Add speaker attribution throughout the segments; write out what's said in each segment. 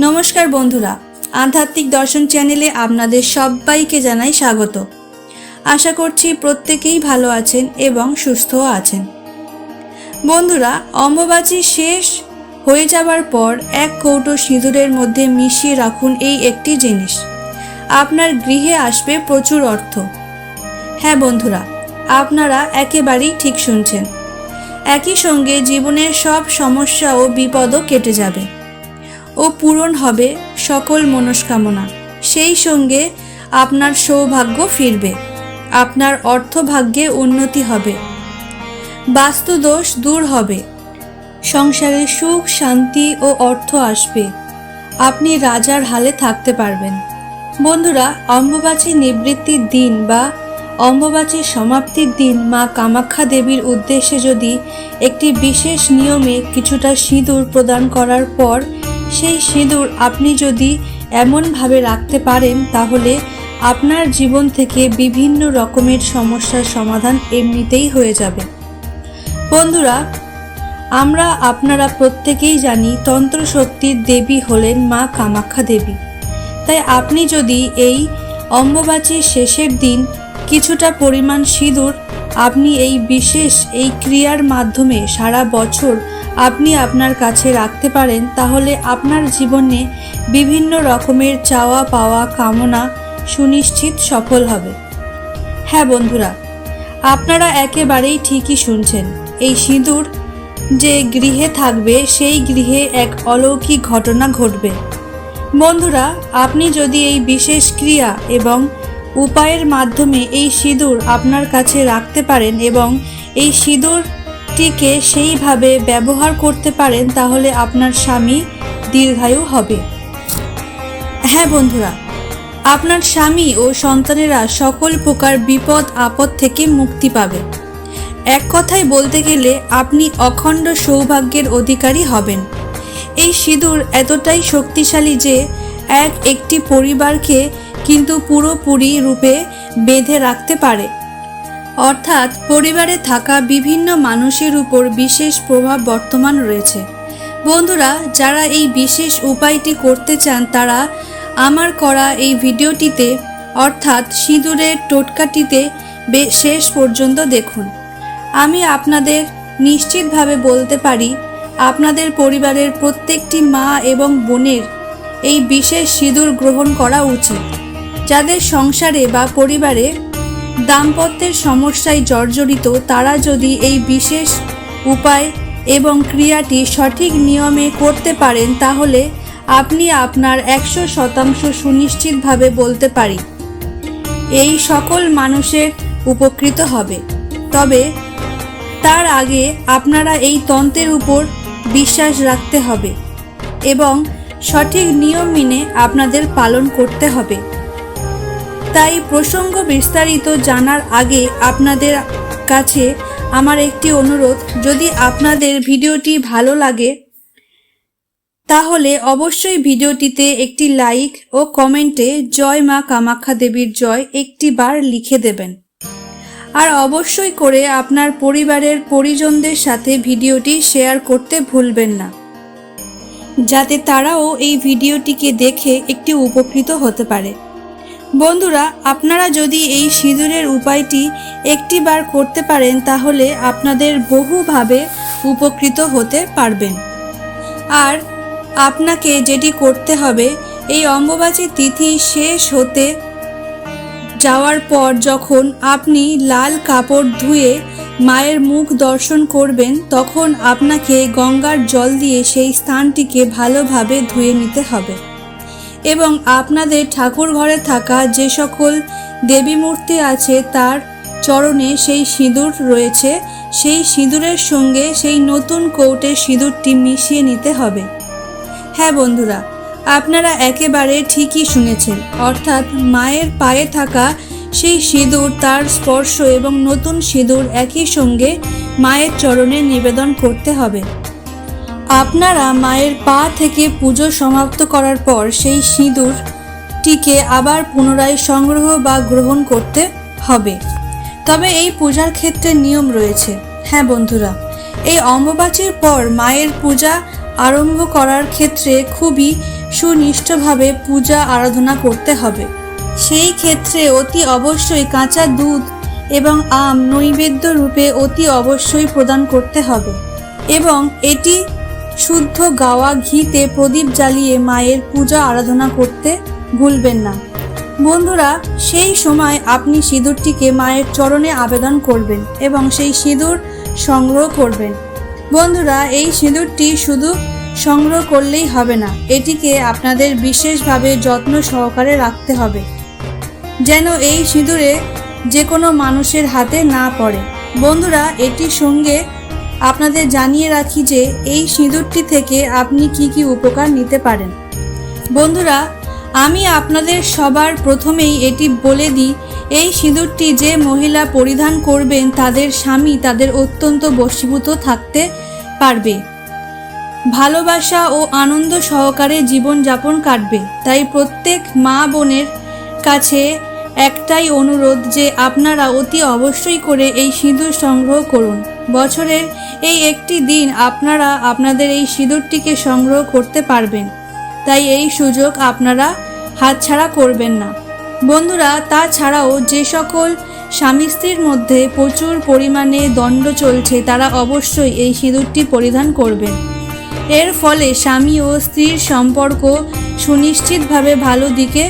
Speaker 1: নমস্কার বন্ধুরা, আধ্যাত্মিক দর্শন চ্যানেলে আপনাদের সবাইকে জানাই স্বাগত। আশা করছি প্রত্যেকেই ভালো আছেন এবং সুস্থও আছেন। বন্ধুরা, অম্বুবাচী শেষ হয়ে যাবার পর এক কৌটো সিঁদুরের মধ্যে মিশিয়ে রাখুন এই একটি জিনিস। আপনার গৃহে আসবে প্রচুর অর্থ। হ্যাঁ বন্ধুরা, আপনারা একেবারেই ঠিক শুনছেন। একই সঙ্গে জীবনের সব সমস্যা ও বিপদও কেটে যাবে। ও পূরণ হবে সকল মনস্কামনা। সেই সঙ্গে আপনার সৌভাগ্য ফিরবে। আপনার অর্থভাগ্যে উন্নতি হবে। বাস্তুদোষ দূর হবে। সংসারে সুখ, শান্তি ও অর্থ আসবে। আপনি রাজার হালে থাকতে পারবেন। বন্ধুরা, অম্বুবাচী নিবৃত্তির দিন বা অম্বুবাচীর সমাপ্তির দিন মা কামাখ্যা দেবীর উদ্দেশ্যে যদি একটি বিশেষ নিয়মে কিছুটা সিঁদুর প্রদান করার পর সেই সিঁদুর আপনি যদি এমনভাবে রাখতে পারেন, তাহলে আপনার জীবন থেকে বিভিন্ন রকমের সমস্যার সমাধান এমনিতেই হয়ে যাবে। বন্ধুরা, আমরা আপনারা প্রত্যেকেই জানি তন্ত্র শক্তির দেবী হলেন মা কামাখ্যা দেবী। তাই আপনি যদি এই অম্বুবাচীর শেষের দিন কিছুটা পরিমাণ সিঁদুর, আপনি এই বিশেষ এই ক্রিয়ার মাধ্যমে সারা বছর আপনি আপনার কাছে রাখতে পারেন, তাহলে আপনার জীবনে বিভিন্ন রকমের চাওয়া পাওয়া কামনা সুনিশ্চিত সফল হবে। হ্যাঁ বন্ধুরা, আপনারা একেবারেই ঠিকই শুনছেন, এই সিঁদুর যে গৃহে থাকবে, সেই গৃহে এক অলৌকিক ঘটনা ঘটবে। বন্ধুরা, আপনি যদি এই বিশেষ ক্রিয়া এবং উপায়ের মাধ্যমে এই সিঁদুর আপনার কাছে রাখতে পারেন এবং এই সিঁদুরটিকে সেইভাবে ব্যবহার করতে পারেন, তাহলে আপনার স্বামী দীর্ঘায়ু হবে। হ্যাঁ বন্ধুরা, আপনার স্বামী ও সন্তানেরা সকল প্রকার বিপদ, আপদ থেকে মুক্তি পাবে। এক কথায় বলতে গেলে, আপনি অখণ্ড সৌভাগ্যের অধিকারী হবেন। এই সিঁদুর এতটাই শক্তিশালী যে এক একটি পরিবারকে কিন্তু পুরোপুরি রূপে বেঁধে রাখতে পারে। অর্থাৎ পরিবারে থাকা বিভিন্ন মানুষের উপর বিশেষ প্রভাব বর্তমান রয়েছে। বন্ধুরা, যারা এই বিশেষ উপায়টি করতে চান, তারা আমার করা এই ভিডিওটিতে, অর্থাৎ সিঁদুরের টোটকাটিতে শেষ পর্যন্ত দেখুন। আমি আপনাদের নিশ্চিতভাবে বলতে পারি, আপনাদের পরিবারের প্রত্যেকটি মা এবং বোনের এই বিশেষ সিঁদুর গ্রহণ করা উচিত। যাদের সংসারে বা পরিবারে দাম্পত্যের সমস্যায় জর্জরিত, তারা যদি এই বিশেষ উপায় এবং ক্রিয়াটি সঠিক নিয়মে করতে পারেন, তাহলে আপনি আপনার একশো শতাংশ সুনিশ্চিতভাবে বলতে পারি। এই সকল মানুষের উপকৃত হবে। তবে তার আগে আপনারা এই তন্ত্রের উপর বিশ্বাস রাখতে হবে এবং সঠিক নিয়ম মেনে আপনাদের পালন করতে হবে। তাই প্রসঙ্গ বিস্তারিত জানার আগে আপনাদের কাছে আমার একটি অনুরোধ, যদি আপনাদের ভিডিওটি ভালো লাগে, তাহলে অবশ্যই ভিডিওটিতে একটি লাইক ও কমেন্টে জয় মা কামাখ্যা দেবীর জয় একটি বার লিখে দেবেন। আর অবশ্যই করে আপনার পরিবারের পরিজনদের সাথে ভিডিওটি শেয়ার করতে ভুলবেন না, যাতে তারাও এই ভিডিওটিকে দেখে একটি উপকৃত হতে পারে। বন্ধুরা, আপনারা যদি এই সিঁদুরের উপায়টি একটিবার করতে পারেন, তাহলে আপনাদের বহুভাবে উপকৃত হতে পারবেন। আর আপনাকে যেটি করতে হবে, এই অম্বুবাচী তিথি শেষ হতে যাওয়ার পর যখন আপনি লাল কাপড় ধুয়ে মায়ের মুখ দর্শন করবেন, তখন আপনাকে গঙ্গার জল দিয়ে সেই স্থানটিকে ভালোভাবে ধুয়ে নিতে হবে। এবং আপনাদের ঠাকুর ঘরে থাকা যে সকল দেবী মূর্তি আছে তার চরণে সেই সিঁদুর রয়েছে। সেই সিঁদুরের সঙ্গে সেই নতুন কৌটের সিঁদুরটি মিশিয়ে নিতে হবে। হ্যাঁ বন্ধুরা, আপনারা একেবারে ঠিকই শুনেছেন। অর্থাৎ মায়ের পায়ে থাকা সেই সিঁদুর, তার স্পর্শ এবং নতুন সিঁদুর একই সঙ্গে মায়ের চরণে নিবেদন করতে হবে। আপনারা মায়ের পা থেকে পুজো সমাপ্ত করার পর সেই সিঁদুরটিকে আবার পুনরায় সংগ্রহ বা গ্রহণ করতে হবে। তবে এই পূজার ক্ষেত্রে নিয়ম রয়েছে। হ্যাঁ বন্ধুরা, এই অম্বুবাচীর পর মায়ের পূজা আরম্ভ করার ক্ষেত্রে খুবই সুনিষ্ঠভাবে পূজা আরাধনা করতে হবে। সেই ক্ষেত্রে অতি অবশ্যই কাঁচা দুধ এবং আম নৈবেদ্য রূপে অতি অবশ্যই প্রদান করতে হবে। এবং এটি শুদ্ধ গাওয়া ঘিতে প্রদীপ জ্বালিয়ে মায়ের পূজা আরাধনা করতে ভুলবেন না। বন্ধুরা, সেই সময় আপনি সিঁদুরটিকে মায়ের চরণে আবেদন করবেন এবং সেই সিঁদুর সংগ্রহ করবেন। বন্ধুরা, এই সিঁদুরটি শুধু সংগ্রহ করলেই হবে না, এটিকে আপনাদের বিশেষভাবে যত্ন সহকারে রাখতে হবে। যেন এই সিঁদুরে যে কোনো মানুষের হাতে না পড়ে। বন্ধুরা, এটির সঙ্গে আপনাদের জানিয়ে রাখি যে এই সিঁদুরটি থেকে আপনি কি কি উপকার নিতে পারেন। বন্ধুরা, আমি আপনাদের সবার প্রথমেই এটি বলে দিই, এই সিঁদুরটি যে মহিলা পরিধান করবেন, তাদের স্বামী তাদের অত্যন্ত বশীভূত থাকতে পারবে। ভালোবাসা ও আনন্দ সহকারে জীবনযাপন কাটবে। তাই প্রত্যেক মা বোনের কাছে একটাই অনুরোধ যে আপনারা অতি অবশ্যই করে এই সিঁদুর সংগ্রহ করুন। বছরের এই একটি দিন আপনারা আপনাদের এই সিঁদুরটিকে সংগ্রহ করতে পারবেন। তাই এই সুযোগ আপনারা হাতছাড়া করবেন না। বন্ধুরা, তাছাড়াও যে সকল স্বামী স্ত্রীর মধ্যে প্রচুর পরিমাণে দণ্ড চলছে, তারা অবশ্যই এই সিঁদুরটি পরিধান করবেন। এর ফলে স্বামী ও স্ত্রীর সম্পর্ক সুনিশ্চিতভাবে ভালো দিকে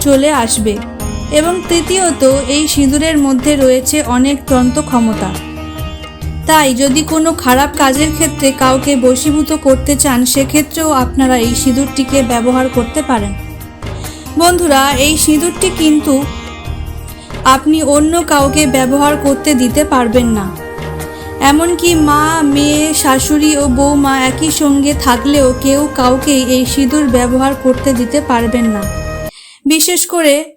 Speaker 1: চলে আসবে। এবং তৃতীয়ত, এই সিঁদুরের মধ্যে রয়েছে অনেক তন্ত্র ক্ষমতা। তাই, যদি কোনো খারাপ কাজের ক্ষেত্রে কাউকে বশীভূত করতে চান, সেক্ষেত্রেও আপনারা এই সিঁদুরটিকে ব্যবহার করতে পারেন। বন্ধুরা, এই সিঁদুরটি কিন্তু আপনি অন্য কাউকে ব্যবহার করতে দিতে পারবেন না। এমনকি মা, মেয়ে, শাশুড়ি ও বৌমা একই সঙ্গে থাকলেও কেউ কাউকেই এই সিঁদুর ব্যবহার করতে দিতে পারবেন না। বিশেষ করে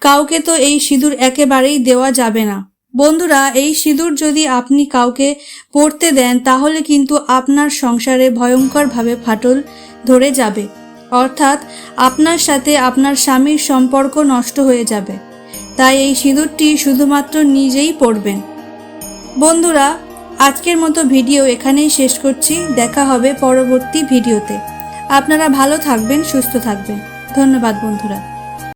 Speaker 1: কাউকে তো এই সিঁদুর একেবারেই দেওয়া যাবে না। বন্ধুরা, এই সিঁদুর যদি আপনি কাউকে পড়তে দেন, তাহলে কিন্তু আপনার সংসারে ভয়ঙ্করভাবে ফাটল ধরে যাবে। অর্থাৎ আপনার সাথে আপনার স্বামীর সম্পর্ক নষ্ট হয়ে যাবে। তাই এই সিঁদুরটি শুধুমাত্র নিজেই পড়বেন। বন্ধুরা, আজকের মতো ভিডিও এখানেই শেষ করছি। দেখা হবে পরবর্তী ভিডিওতে। আপনারা ভালো থাকবেন, সুস্থ থাকবেন। ধন্যবাদ, বন্ধুরা।